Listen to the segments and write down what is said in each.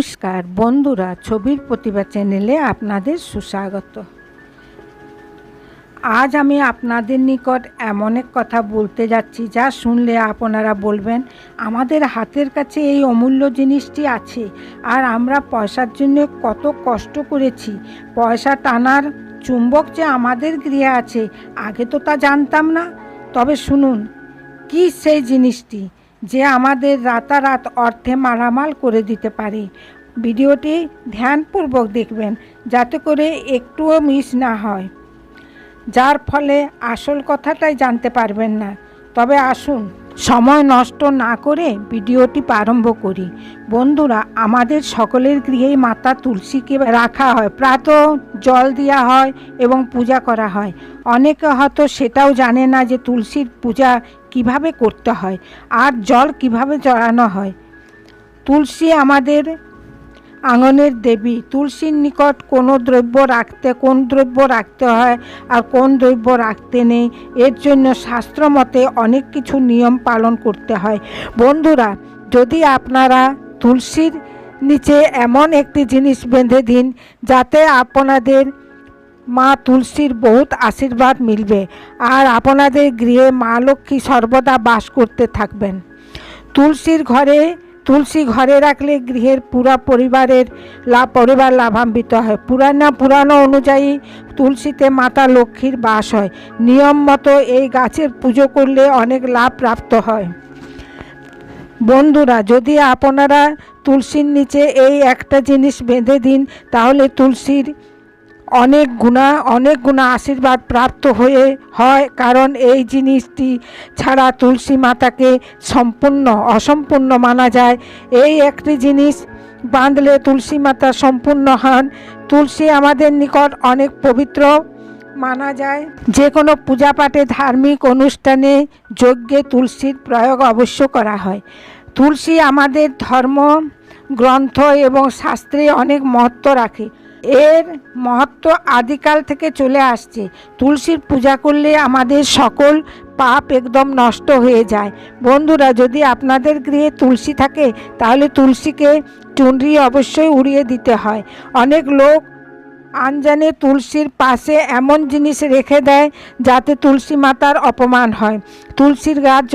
নমস্কার বন্ধুরা, ছবির প্রতিভা চ্যানেলে আপনাদের সুস্বাগত। আজ আমি আপনাদের নিকট এমন এক কথা বলতে যাচ্ছি, যা শুনলে আপনারা বলবেন, আমাদের হাতের কাছে এই অমূল্য জিনিসটি আছে, আর আমরা পয়সার জন্য কত কষ্ট করেছি। পয়সা টানার চুম্বক যে আমাদের গৃহে আছে, আগে তো তা জানতাম না। তবে শুনুন, কি সেই জিনিসটি? যে আমাদের রাতারাত অর্থে মালামাল করে দিতে পারে। ভিডিওটি ধ্যানপূর্বক দেখবেন, যাতে করে একটুও মিস না হয়। যার ফলে আসল কথাটাই জানতে পারবেন না। তবে আসুন, সময় নষ্ট না করে ভিডিওটি প্রারম্ভ করি। বন্ধুরা, আমাদের সকলের গৃহেই মাতা তুলসীকে রাখা হয়, প্রাত জল দেওয়া হয় এবং পূজা করা হয়। অনেকে হয়তো সেটাও জানে না যে তুলসীর পূজা কীভাবে করতে হয়? আর জল কীভাবে চড়ানো হয়? তুলসী আমাদের আঙনের দেবী। তুলসীর নিকট কোনো দ্রব্য রাখতে, কোন দ্রব্য রাখতে হয় আর কোন দ্রব্য রাখতে নেই, এর জন্য শাস্ত্র মতে অনেক কিছু নিয়ম পালন করতে হয়। বন্ধুরা, যদি আপনারা তুলসীর নিচে এমন একটি জিনিস বেঁধে দিন, যাতে আপনাদের মা তুলসীর বহুত আশীর্বাদ মিলবে আর আপনাদের গৃহে মা লক্ষ্মী সর্বদা বাস করতে থাকবেন। তুলসীর ঘরে, তুলসী ঘরে রাখলে গৃহের পুরা পরিবারের লাভ পরিবার লাভান্বিত হয়। পুরানা, পুরানো অনুযায়ী তুলসীতে মাতা লক্ষ্মীর বাস হয়। নিয়ম মতো এই গাছের পুজো করলে অনেক লাভ প্রাপ্ত হয়। বন্ধুরা, যদি আপনারা তুলসীর নিচে এই একটা জিনিস বেঁধে দিন, তাহলে তুলসীর অনেক গুণা অনেক গুণা আশীর্বাদ প্রাপ্ত হয়ে হয়, কারণ এই জিনিসটি ছাড়া তুলসী মাতাকে সম্পূর্ণ, অসম্পূর্ণ মানা যায়। এই একটি জিনিস বাঁধলে তুলসী মাতা সম্পূর্ণ হন। তুলসী আমাদের নিকট অনেক পবিত্র মানা যায়। যে কোনো পূজা পাঠে ধার্মিক অনুষ্ঠানে যজ্ঞে তুলসীর প্রয়োগ অবশ্য করা হয়। তুলসী আমাদের ধর্ম, গ্রন্থ এবং শাস্ত্রে অনেক মহত্ব রাখে। এর মহত্ব আদিকাল থেকে চলে আসছে। তুলসীর পূজা করলে আমাদের সকল পাপ একদম নষ্ট হয়ে যায়। বন্ধুরা, যদি আপনাদের গৃহে তুলসী থাকে, তাহলে তুলসীকে চুনরি অবশ্যই উড়িয়ে দিতে হয়। অনেক লোক আনজানে তুলসীর পাশে এমন জিনিস রেখে দেয়, যাতে তুলসী মাতার অপমান হয়। তুলসীর গাছ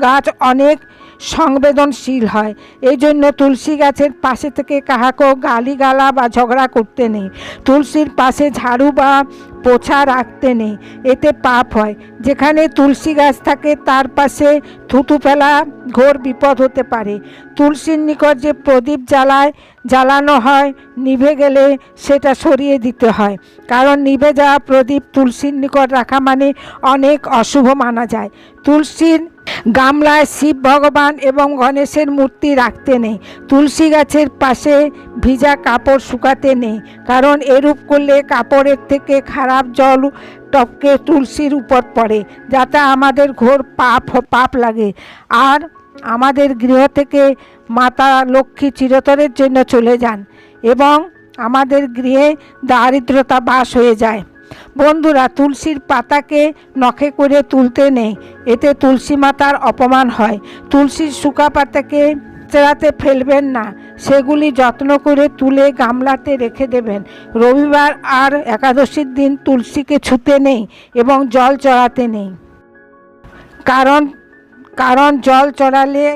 গাছ অনেক সংবেদনশীল হয়। এই জন্য তুলসী গাছের পাশে থেকে কাহাকেও গালিগালা বা ঝগড়া করতে নেই। তুলসীর পাশে ঝাড়ু বা পোছা রাখতে নেই। এতে পাপ হয়। যেখানে তুলসী গাছ থাকে, তার পাশে থুতু ফেলা ঘোর বিপদ হতে পারে। তুলসীর নিকট যে প্রদীপ জ্বালায় জ্বালানো হয়, নিভে গেলে সেটা সরিয়ে দিতে হয়। কারণ নিভে যাওয়া প্রদীপ তুলসীর নিকট রাখা মানে অনেক অশুভ মানা যায়। তুলসীর গামলায় শিব ভগবান এবং গণেশের মূর্তি রাখতে নেই। তুলসী গাছের পাশে ভিজা কাপড় শুকাতে নেই। কারণ এরূপ করলে কাপড়ের থেকে খারাপ জল টপকে তুলসীর উপর পড়ে, যাতে আমাদের ঘোর পাপ পাপ লাগে। আর আমাদের গৃহ থেকে মাতা লক্ষ্মী চিরতরের জন্য চলে যান এবং আমাদের গৃহে দারিদ্রতা বাস হয়ে যায়। বন্ধুরা, তুলসীর পাতাকে নখে করে তুলতে নেই, এতে তুলসী মাতার অপমান হয়। তুলসীর শুকা পাতাকে চেরাতে ফেলবেন না, সেগুলি যত্ন করে তুলে গামলাতে রেখে দেবেন। রবিবার আর একাদশীর দিন তুলসীকে ছুতে নেই এবং জল চড়াতে নেই। কারণ কারণ জল চড়ালে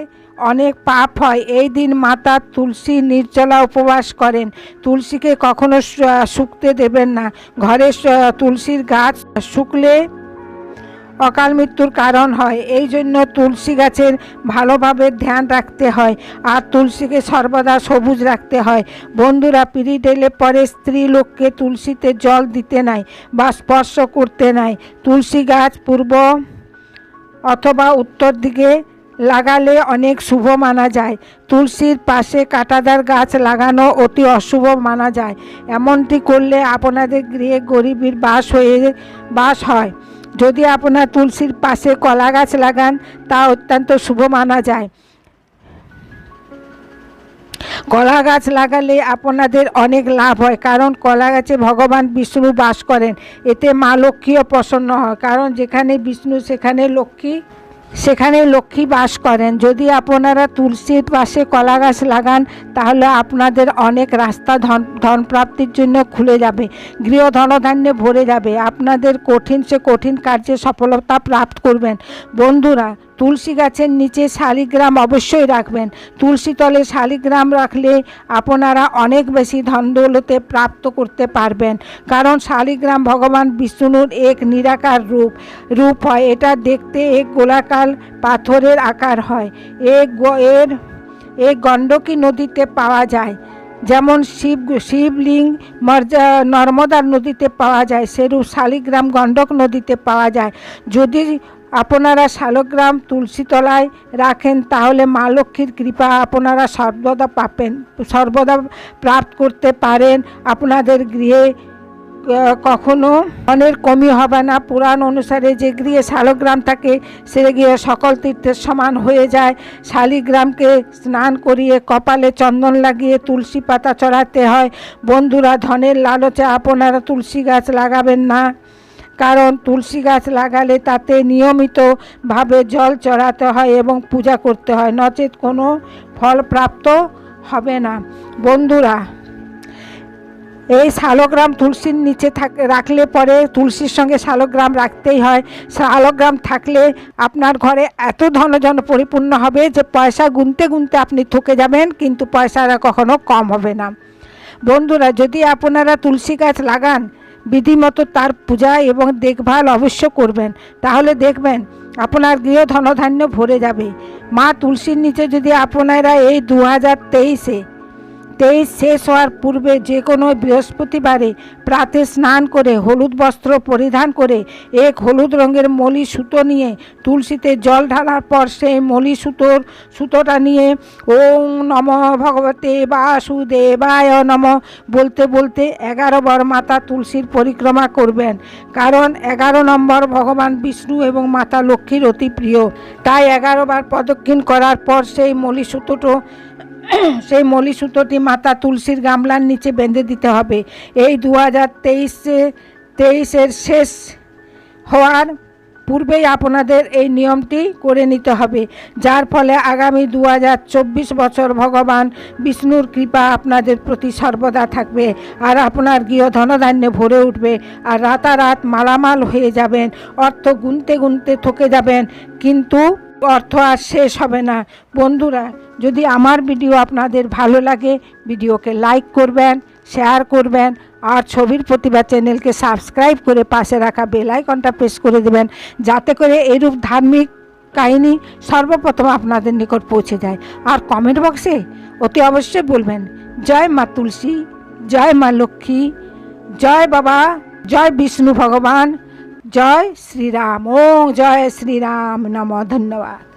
অনেক পাপ হয়। এই দিন মাতা তুলসী নির্জলা উপবাস করেন। তুলসীকে কখনো শুকতে দেবেন না। ঘরে তুলসীর গাছ শুকলে অকাল মৃত্যুর কারণ হয়। এই জন্য তুলসী গাছের ভালোভাবে ধ্যান রাখতে হয় আর তুলসীকে সর্বদা সবুজ রাখতে হয়। বন্ধুরা পিরিয়ড এলে পরে স্ত্রী লোককে তুলসীতে জল দিতে নাই বা স্পর্শ করতে নাই। তুলসী গাছ পূর্ব অথবা উত্তর দিকে লাগালে অনেক শুভ মানা যায়। তুলসীর পাশে কাঁটাদার গাছ লাগানো অতি অশুভ মানা যায়। এমনটি করলে আপনাদের গৃহে গরিবীর বাস হয়ে, বাস হয়। যদি আপনার তুলসীর পাশে কলা গাছ লাগান, তা অত্যন্ত শুভ মানা যায়। কলা গাছ লাগালে আপনাদের অনেক লাভ হয়, কারণ কলা গাছে ভগবান বিষ্ণু বাস করেন। এতে মা লক্ষ্মীও প্রসন্ন হয়, কারণ যেখানে বিষ্ণু, সেখানে লক্ষ্মী সেখানে লক্ষ্মী বাস করেন। যদি আপনারা তুলসীর পাশে কলা গাছ লাগান, তাহলে আপনাদের অনেক রাস্তা ধন, ধনপ্রাপ্তির জন্য খুলে যাবে, গৃহ ধনধান্যে ভরে যাবে। আপনাদের কঠিন সে কঠিন কার্যে সফলতা প্রাপ্ত করবেন। বন্ধুরা তুলসী গাছের নিচে শালিগ্রাম অবশ্যই রাখবেন। তুলসী তলে শালিগ্রাম রাখলে আপনারা অনেক বেশি ধন দৌলতে প্রাপ্ত করতে পারবেন। কারণ শালিগ্রাম ভগবান বিষ্ণুর এক নিরাকার রূপ। রূপ হয়, এটা দেখতে এক গোলাকার পাথরের আকার হয়। এর এই গণ্ডকী নদীতে পাওয়া যায়। যেমন শিব, শিবলিঙ্গ মর্যা নর্মদার নদীতে পাওয়া যায়, সেরূপ শালিগ্রাম, গণ্ডক নদীতে পাওয়া যায়। যদি আপনারা শালগ্রাম তুলসীতলায় রাখেন, তাহলে মা লক্ষ্মীর কৃপা আপনারা সর্বদা পাবেন, সর্বদা প্রাপ্ত করতে পারেন। আপনাদের গৃহে কখনো ধনের কমি হবে না। পুরাণ অনুসারে যে গৃহে শালগ্রাম থাকে, সে গিয়ে সকল তীর্থের সমান হয়ে যায়। শালিগ্রামকে স্নান করিয়ে কপালে চন্দন লাগিয়ে তুলসী পাতা চড়াতে হয়। বন্ধুরা, ধনের লালচে আপনারা তুলসী গাছ লাগাবেন না। কারণ তুলসী গাছ লাগালে তাতে নিয়মিতভাবে জল চড়াতে হয় এবং পূজা করতে হয়। নচেত কোনো ফল প্রাপ্ত হবে না। বন্ধুরা এই শালগ্রাম তুলসীর নিচে থাক রাখলে পরে তুলসীর সঙ্গে শালগ্রাম রাখতেই হয়। শালগ্রাম থাকলে আপনার ঘরে এত ধনজন পরিপূর্ণ হবে যে পয়সা গুনতে গুনতে আপনি থকে যাবেন, কিন্তু পয়সাটা কখনো কম হবে না। বন্ধুরা, যদি আপনারা তুলসী গাছ লাগান, বিধিমতো তার পূজা এবং দেখভাল অবশ্য করবেন। তাহলে দেখবেন আপনার গৃহ ধনধান্য ভরে যাবে। মা তুলসীর নিচে যদি আপনারা এই দু হাজার তেইশে তেইশ শেষ হওয়ার পূর্বে যে কোনো বৃহস্পতিবারে প্রাতে স্নান করে হলুদ বস্ত্র পরিধান করে এক হলুদ রঙের মলি সুতো নিয়ে তুলসীতে জল ঢালার পর সেই মলি সুতোর সুতোটা নিয়ে ওং নম ভগবতে বাসুদেবায় নম বলতে বলতে এগারো বার মাতা তুলসীর পরিক্রমা করবেন। কারণ এগারো নম্বর ভগবান বিষ্ণু এবং মাতা লক্ষ্মীর অতি প্রিয়। তাই এগারো বার প্রদক্ষিণ করার পর সেই মলি সুতোটো সেই মলি সুতোটি মাতা তুলসীর গামলার নিচে বেঁধে দিতে হবে। এই দু হাজার তেইশে, তেইশের শেষ হওয়ার পূর্বেই আপনাদের এই নিয়মটি করে নিতে হবে। যার ফলে আগামী দু হাজার চব্বিশ বছর ভগবান বিষ্ণুর কৃপা আপনাদের প্রতি সর্বদা থাকবে আর আপনার গৃহ ধনধান্যে ভরে উঠবে আর রাতারাত মালামাল হয়ে যাবেন, অর্থ গুনতে গুনতে থকে যাবেন। কিন্তু অর্থ আর শেষ হবে না। বন্ধুরা, যদি আমার ভিডিও আপনাদের ভালো লাগে, ভিডিওকে লাইক করবেন, শেয়ার করবেন, আর ছবির প্রতিভা চ্যানেলকে সাবস্ক্রাইব করে পাশে রাখা বেল আইকনটা প্রেস করে দেবেন, যাতে করে এরূপ ধার্মিক কাহিনী সর্বপ্রথম আপনাদের নিকট পৌঁছে যায়। আর কমেন্ট বক্সে অতি অবশ্যই বলবেন, জয় মা তুলসী, জয় মা লক্ষ্মী, জয় বাবা, জয় বিষ্ণু ভগবান জয় শ্রীরাম ও জয় শ্রীরাম নম ধন্যবাদ।